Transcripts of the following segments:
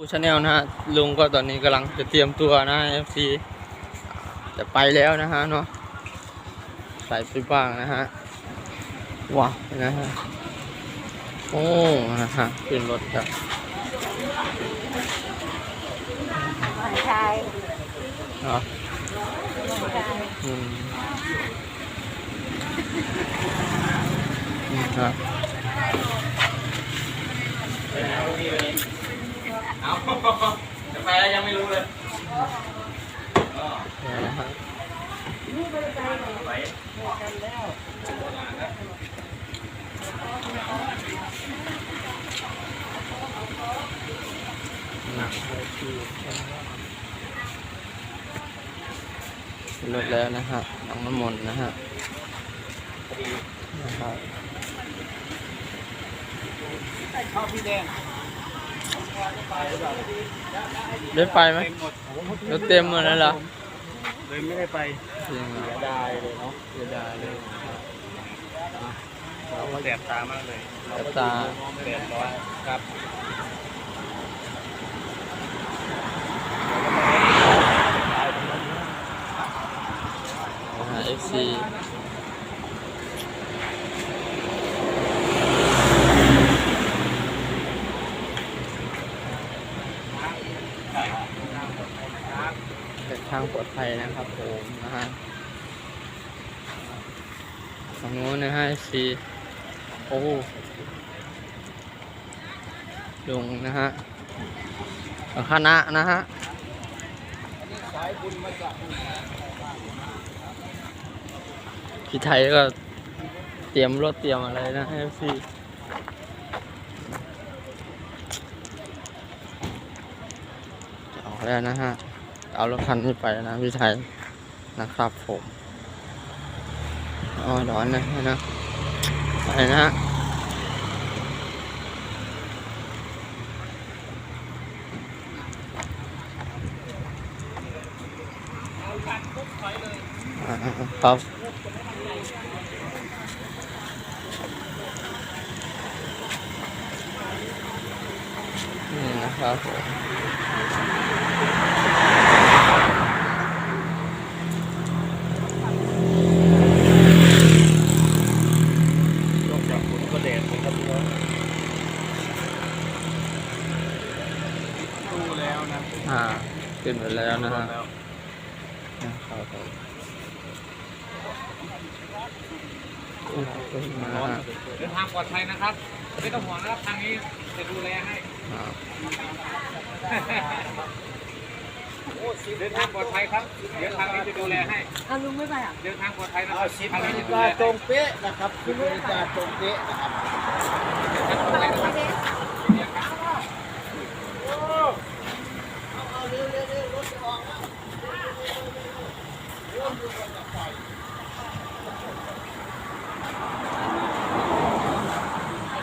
ดูชาแนลนะฮะลุงก็ตอนนี้กำลังจะเตรียมตัวนะเอฟซีจะไปแล้วนะฮะเนาะใส่ไปบ้างนะฮะว้าวนะฮะโอ้นะฮะขึ้นรถครับชายเนาะชายอืมนี่ครับ จะไปแล้วยังไม่รู้เลยเนี่ยนะฮะขึ้นรถแล้วนะฮะน้องน้ำมนต์นะฮะนะครับชอบพี่แดง ได้ไปไหมเต็มหมดรถเต็มหมดแล้วเหรอเลยไม่ได้ไปจริงเหรอเสียดายเลยเนาะเสียดายเลยครับเราก็แสบตามากเลยแสบตาแสบร้อนครับ นะฮะ FC เดิน ทางปลอดภัยนะครับผมนะฮะฝั่งโน้นนะฮะ FC โอ้ลงนะฮะคณะนะฮะพี่ไทยก็เตรียมรถเตรียมอะไรนะให้พี่จะออกแล้วนะฮะ เอารถคันนี้ไปนะพี่ไทยนะครับผมอ๋อร้อนนะนะไปนะฮะอ่าครับนี่นะครับผม นอกจากฝนก็แดดเลยครับพี่น้องดูแล้วนะ อ่าขึ้นไปแล้วนะฮะ แล้ว นะครับผมขึ้นมา ร้อน ฮะ เดินทางปลอดภัยนะครับ ไม่ต้องห่วงนะครับทางนี้จะดูแลให้อ่าเดินทางปลอดภัยครับ เดี๋ยวทางนี้จะดูแลให้เอาลุงไม่ไปอะ เดินทางปลอดภัยนะครับทางนี้จะดูกาแลตรงเป๊ะนะครับคุณบริการตรงเป๊ะนะครับ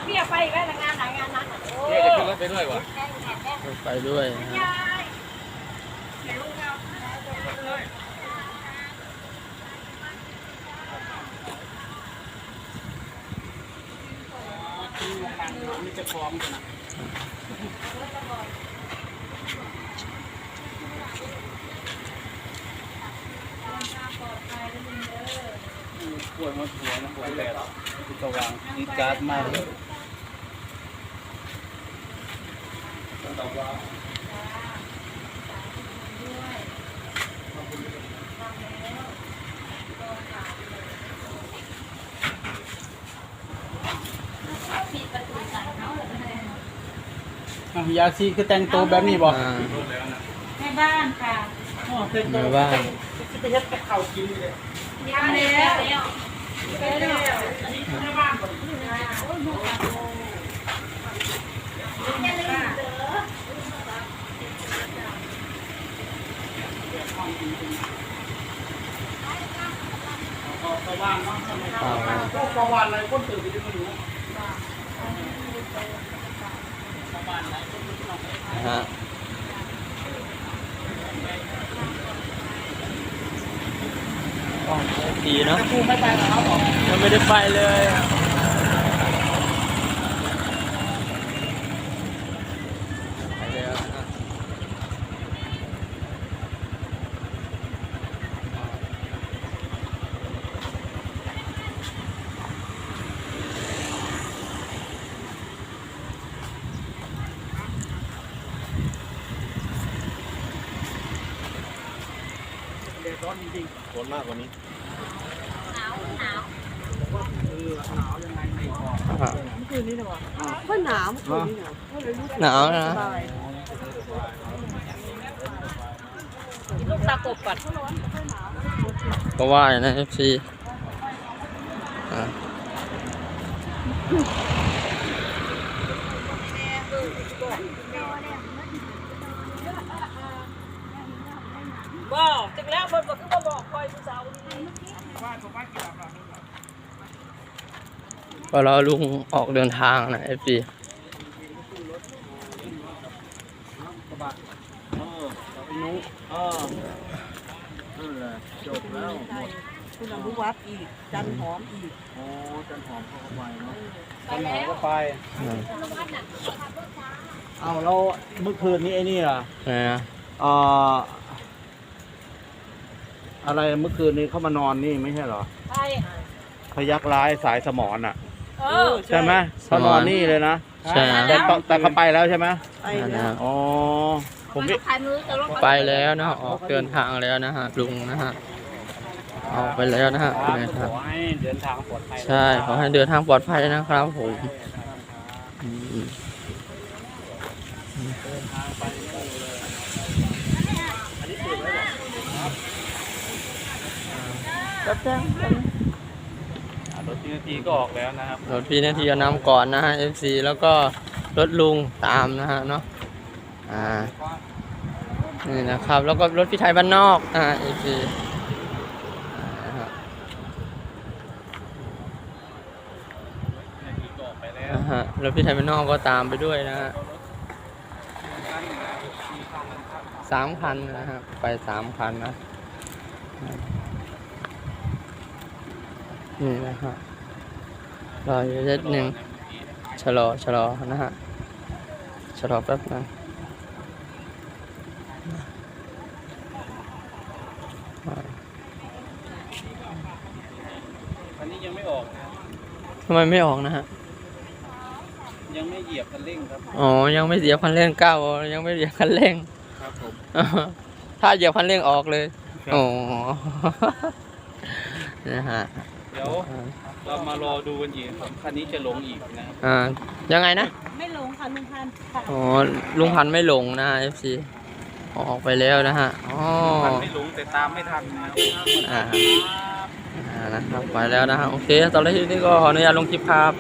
พี่อยไปอีกแล้วงานไหนงานนั้นอะโอ้เนี่ยจะขึ้นรถไปด้วยวะไปด้วยนะฮะยายมีจะพร้อมกันนะ ป่วยมาป่วยนะป่วยแดดที่กวางดีการ์ดมากเลยอะยาซีคือแต่งตัวแบบนี้บ่อ่าแม่บ้านค่ะอ๋อแต่งในตัวบ้าน ไปเฮ็ดกับข้าวกินเลยยาแล้วแล้วสว่างเนาะอ่าพวกประวันอะไรคนตื่นไปดูไม่รู้นะฮะอ๋อ ดีเนาะภูมิไม่ไปครับผมยังไม่ได้ไปเลยร้อนจริง ๆร้อนมากกว่านี้อะคืนนี้นะวะก็หนาวคืนนี้หนาวก็เลยรู้สึกหนาวนะสบายลูกตากบก่อนก็ว่าอย่างนะ FC อะบอ กจากแล้วคนบอกคือบอกคอยผู้สาวนี่ก็รอลุงออกเดินทางนะ FC เออเราไปนุ้เออนั่นแหละจบแล้วหมดคุณอนุวัฒน์อีก จันหอมอีก โอ้จันหอมเขาก็ไปเนาะจันหอมก็ไปอืมเอาแล้วเมื่อคืนนี้ไอ้นี่ล่ะนะเอ่อ อะไรเมื่อคืนนี้เขามานอนนี่ไม่ใช่เหรอ ใช่พยักร้ายสายสมอนอะ เออใช่ไหมเขานอนนี่เลยนะใช่นะแต่ตแต่เขาไปแล้วใช่ไหมไปนะแล้ฮะวอ๋อผมไม่ขายมือแต่ว่าไปแล้วนะออกเดินทางแล้วนะฮะลุงนะฮะออกไปแล้วนะฮะนี่ครับ ขอให้เดินทางปลอดภัยใช่ขอให้เดินทางปลอดภัยนะครับผมอืมรับ แจ้งรถทีนาทีก็ออกแล้วนะครับรถพี่นาทีจะนำก่อนนะฮะ FC แล้วก็รถลุงตามนะฮะเนาะอ่านี่นะครับ แล้วก็รถพี่ไทยบ้านนอกนะฮะ FC อ่านะฮะนาทีก็ออกไปแล้วนะฮะรถพี่ไทยบ้านนอกก็ตามไปด้วยนะฮะสามคันนะฮะไปสามคันนะ นี่นะฮะรออยู่นิดหนึ่งชะลอชะลอนะฮะชะลอแป๊บนึงอันนี้ยังไม่ออกนะทำไมไม่ออกนะฮะ ยังไม่เหยียบคันเร่งครับ อ๋อ ยังไม่เหยียบคันเร่งก้าวยังไม่เหยียบคันเร่ง ครับผม ถ้าเหยียบคันเร่งออกเลยอ๋อนะฮะ เดี๋ยวเรามารอดูกันอีกครับคันนี้จะลงอีกนะครับอ่ายังไงนะไม่ลงค่ะลุงพันธุ์ค่ะอ๋อลุงพันธุ์ไม่หลงนะ FC ออกไปแล้วนะฮะอ๋อคันไม่ลงแต่ตามไม่ทันนะครับอ่าอ่านะครับไปแล้วนะฮะโอเคตอนนี้นี่ก็ขออนุญาตลงคลิปครับ